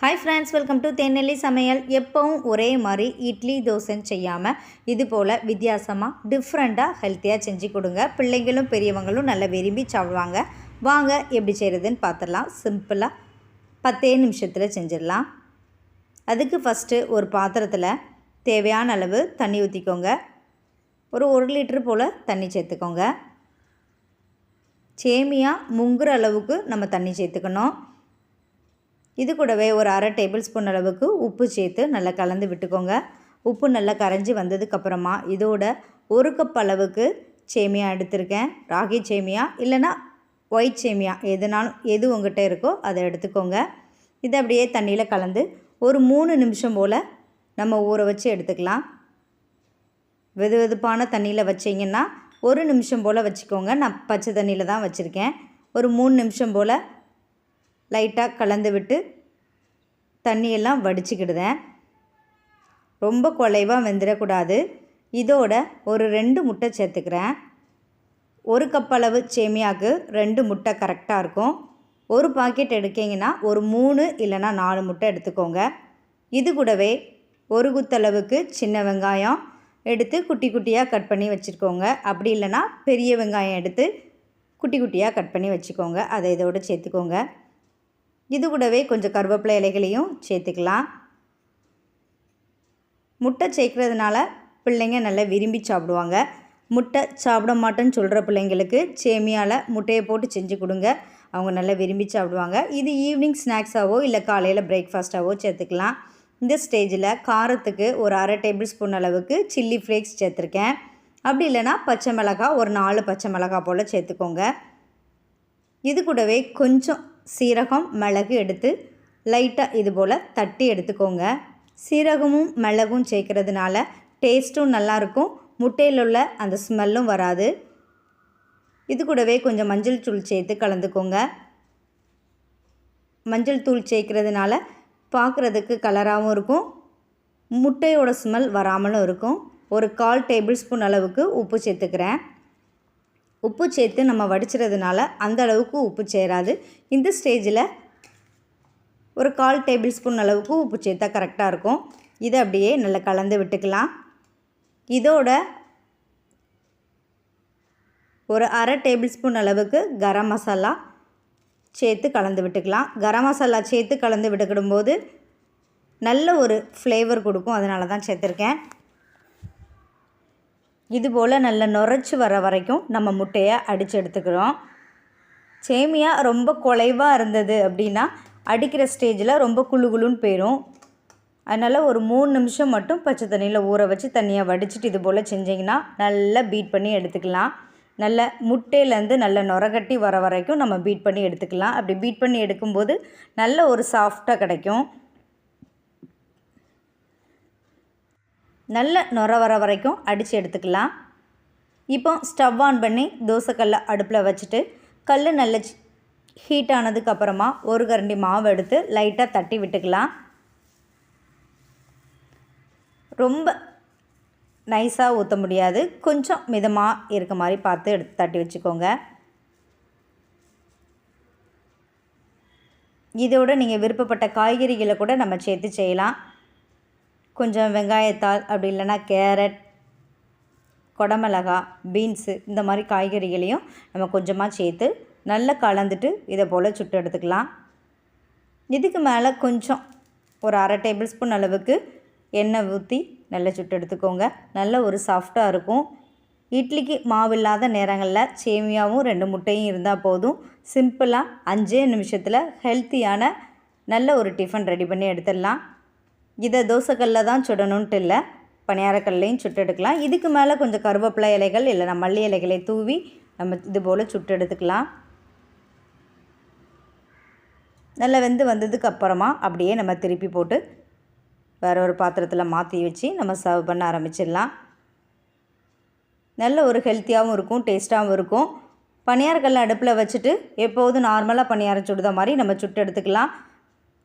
Hi friends welcome to தென்னெல்லி சமையல் எப்போவும் ஒரே மாதிரி இட்லி தோசைன்னு செய்யாமல் இது போல் வித்தியாசமாக டிஃப்ரெண்ட்டாக ஹெல்த்தியாக செஞ்சு கொடுங்க. பிள்ளைங்களும் பெரியவங்களும் நல்லா விரும்பி சாப்பிடுவாங்க. வாங்க எப்படி செய்கிறதுன்னு பார்த்துடலாம். சிம்பிளாக பத்தே நிமிஷத்தில் செஞ்சிடலாம். அதுக்கு ஃபஸ்ட்டு ஒரு பாத்திரத்தில் தேவையான அளவு தண்ணி ஊற்றிக்கோங்க ஒரு ஒரு லிட்ரு போல் தண்ணி சேர்த்துக்கோங்க. சேமியாக முங்குற அளவுக்கு நம்ம தண்ணி சேர்த்துக்கணும். இது கூடவே ஒரு அரை டேபிள் ஸ்பூன் அளவுக்கு உப்பு சேர்த்து நல்லா கலந்து விட்டுக்கோங்க. உப்பு நல்லா கரைஞ்சி வந்ததுக்கப்புறமா இதோட ஒரு கப் அளவுக்கு சேமியா எடுத்திருக்கேன். ராகி சேமியா இல்லைன்னா ஒயிட் சேமியா எதுனாலும் எது உங்கள்கிட்ட இருக்கோ அதை எடுத்துக்கோங்க. இதை அப்படியே தண்ணியில் கலந்து ஒரு மூணு நிமிஷம் போல் நம்ம ஊற வச்சு எடுத்துக்கலாம். வெது வெதுப்பான தண்ணியில் வச்சிங்கன்னா ஒரு நிமிஷம் போல் வச்சுக்கோங்க. நான் பச்சை தண்ணியில் தான் வச்சுருக்கேன். ஒரு மூணு நிமிஷம் போல் லைட்டாக கலந்து விட்டு தண்ணியெல்லாம் வடிச்சுக்கிடுதேன். ரொம்ப குலைவாக வெந்துடக்கூடாது. இதோட ஒரு ரெண்டு முட்டை சேர்த்துக்கிறேன். ஒரு கப் அளவு சேமியாவுக்கு ரெண்டு முட்டை கரெக்டாக இருக்கும். ஒரு பாக்கெட் எடுக்கிங்கன்னா ஒரு மூணு இல்லைன்னா நாலு முட்டை எடுத்துக்கோங்க. இது கூடவே ஒரு குத்தளவுக்கு சின்ன வெங்காயம் எடுத்து குட்டி குட்டியாக கட் பண்ணி வச்சுருக்கோங்க அப்படி இல்லைன்னா பெரிய வெங்காயம் எடுத்து குட்டி குட்டியாக கட் பண்ணி வச்சுக்கோங்க. அதை இதோடு சேர்த்துக்கோங்க. இது கூடவே கொஞ்சம் கருவேப்பிலை இலைகளையும் சேர்த்துக்கலாம். முட்டை சேர்க்குறதுனால பிள்ளைங்க நல்லா விரும்பி சாப்பிடுவாங்க. முட்டை சாப்பிட மாட்டேன்னு சொல்கிற பிள்ளைங்களுக்கு சேமியால் முட்டையை போட்டு செஞ்சு கொடுங்க. அவங்க நல்லா விரும்பி சாப்பிடுவாங்க. இது ஈவினிங் ஸ்நாக்ஸாவோ இல்லை காலையில் பிரேக்ஃபாஸ்ட்டாவோ சேர்த்துக்கலாம். இந்த ஸ்டேஜில் காரத்துக்கு ஒரு அரை டேபிள் ஸ்பூன் அளவுக்கு சில்லி ஃப்ளேக்ஸ் சேர்த்துருக்கேன். அப்படி இல்லைனா பச்சை மிளகா ஒரு நாலு பச்சை மிளகா போல் சேர்த்துக்கோங்க. இது கூடவே கொஞ்சம் சீரகம் மிளகு எடுத்து லைட்டாக இது போல் தட்டி எடுத்துக்கோங்க. சீரகமும் மிளகும் சேர்க்கறதுனால டேஸ்ட்டும் நல்லாயிருக்கும். முட்டையில் உள்ள அந்த ஸ்மெல்லும் வராது. இது கூடவே கொஞ்சம் மஞ்சள் தூள் சேர்த்து கலந்துக்கோங்க. மஞ்சள் தூள் சேர்க்கறதுனால பார்க்குறதுக்கு கலராகவும் இருக்கும். முட்டையோட ஸ்மெல் வராமலும் இருக்கும். ஒரு கால் டேபிள் ஸ்பூன் அளவுக்கு உப்பு சேர்த்துக்கிறேன். உப்பு சேர்த்து நம்ம வடிச்சிறதுனால அந்த அளவுக்கு உப்பு சேராது. இந்த ஸ்டேஜில் ஒரு கால் டேபிள் ஸ்பூன் அளவுக்கு உப்பு சேர்த்தா கரெக்டாக இருக்கும். இதை அப்படியே நல்லா கலந்து விட்டுக்கலாம். இதோட ஒரு அரை டேபிள் ஸ்பூன் அளவுக்கு கரம் மசாலா சேர்த்து கலந்து விட்டுக்கலாம். கரம் மசாலா சேர்த்து கலந்து விட்டுக்கிடும்போது நல்ல ஒரு ஃப்ளேவர் கொடுக்கும். அதனால தான் சேர்த்துருக்கேன். இது போல் நல்லா நுரைச்சி வர வரைக்கும் நம்ம முட்டையை அடித்து எடுத்துக்கிறோம். சேமியா ரொம்ப குலைவாக இருந்தது அப்படின்னா அடிக்கிற ஸ்டேஜில் ரொம்ப குழு குழுன்னு போயிடும் அதனால் ஒரு மூணு நிமிஷம் மட்டும் பச்சை தண்ணியில் ஊற வச்சு தண்ணியாக வடிச்சிட்டு இது போல் செஞ்சிங்கன்னா நல்லா பீட் பண்ணி எடுத்துக்கலாம். நல்ல முட்டையிலேருந்து நல்ல நுரகட்டி வர வரைக்கும் நம்ம பீட் பண்ணி எடுத்துக்கலாம். அப்படி பீட் பண்ணி எடுக்கும்போது நல்ல ஒரு சாஃப்டாக கிடைக்கும். நல்ல நுர வர வரைக்கும் அடித்து எடுத்துக்கலாம். இப்போ ஸ்டவ் ஆன் பண்ணி தோசைக்கல்லை அடுப்பில் வச்சுட்டு கல் நல்ல ஹீட் ஆனதுக்கப்புறமா ஒரு கரண்டி மாவு எடுத்து லைட்டாக தட்டி விட்டுக்கலாம். ரொம்ப நைஸாக ஊற்ற முடியாது. கொஞ்சம் மிதமாக இருக்க மாதிரி பார்த்து எடுத்து தட்டி வச்சுக்கோங்க. இதோடு நீங்கள் விருப்பப்பட்ட காய்கறிகளை கூட நம்ம சேர்த்து செய்யலாம். கொஞ்சம் வெங்காயத்தாள் அப்படி இல்லைன்னா கேரட் கொடமிளகா பீன்ஸு இந்த மாதிரி காய்கறிகளையும் நம்ம கொஞ்சமாக சேர்த்து நல்லா கலந்துட்டு இதை போல் சுட்டு எடுத்துக்கலாம். இதுக்கு மேலே கொஞ்சம் ஒரு அரை டேபிள் ஸ்பூன் அளவுக்கு எண்ணெய் ஊற்றி நல்லா சுட்டு எடுத்துக்கோங்க. நல்ல ஒரு சாஃப்டாக இருக்கும். இட்லிக்கு மாவு இல்லாத நேரங்களில் சேமியாவும் ரெண்டு முட்டையும் இருந்தால் போதும். சிம்பிளாக அஞ்சே நிமிஷத்தில் ஹெல்த்தியான நல்ல ஒரு டிஃபன் ரெடி பண்ணி எடுத்துடலாம். இதை தோசைக்கல்லில் தான் சுடணுன்ட்டு இல்லை. பணியாரக்கல்லையும் சுட்டு எடுக்கலாம். இதுக்கு மேலே கொஞ்சம் கருவேப்பிலை இலைகள் இல்லைனா மல்லி இலைகளை தூவி நம்ம இது போல் சுட்டு எடுத்துக்கலாம். நல்லா வெந்து வந்ததுக்கு அப்புறமா அப்படியே நம்ம திருப்பி போட்டு வேறு ஒரு பாத்திரத்தில் மாற்றி வச்சு நம்ம சர்வ் பண்ண ஆரம்பிச்சிடலாம். நல்ல ஒரு ஹெல்த்தியாகவும் இருக்கும் டேஸ்ட்டாகவும் இருக்கும். பணியாரக்கல்ல அடுப்பில் வச்சுட்டு எப்போதும் நார்மலாக பணியாரம் சுடுத மாதிரி நம்ம சுட்டு எடுத்துக்கலாம்.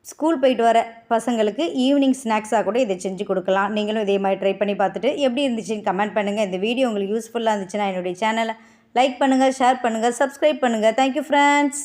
ஸ்கூல் போயிட்டு வர பசங்களுக்கு ஈவினிங் ஸ்நாக்ஸாக கூட இதை செஞ்சு கொடுக்கலாம். நீங்களும் இதே மாதிரி ட்ரை பண்ணி பார்த்துட்டு எப்படி இருந்துச்சுன்னு கமெண்ட் பண்ணுங்கள் இந்த வீடியோ உங்களுக்கு யூஸ்ஃபுல்லாக இருந்துச்சுன்னா என்னுடைய சேனலை லைக் பண்ணுங்கள் ஷேர் பண்ணுங்கள் சப்ஸ்கிரைப் பண்ணுங்கள் தேங்க்யூ ஃப்ரெண்ட்ஸ்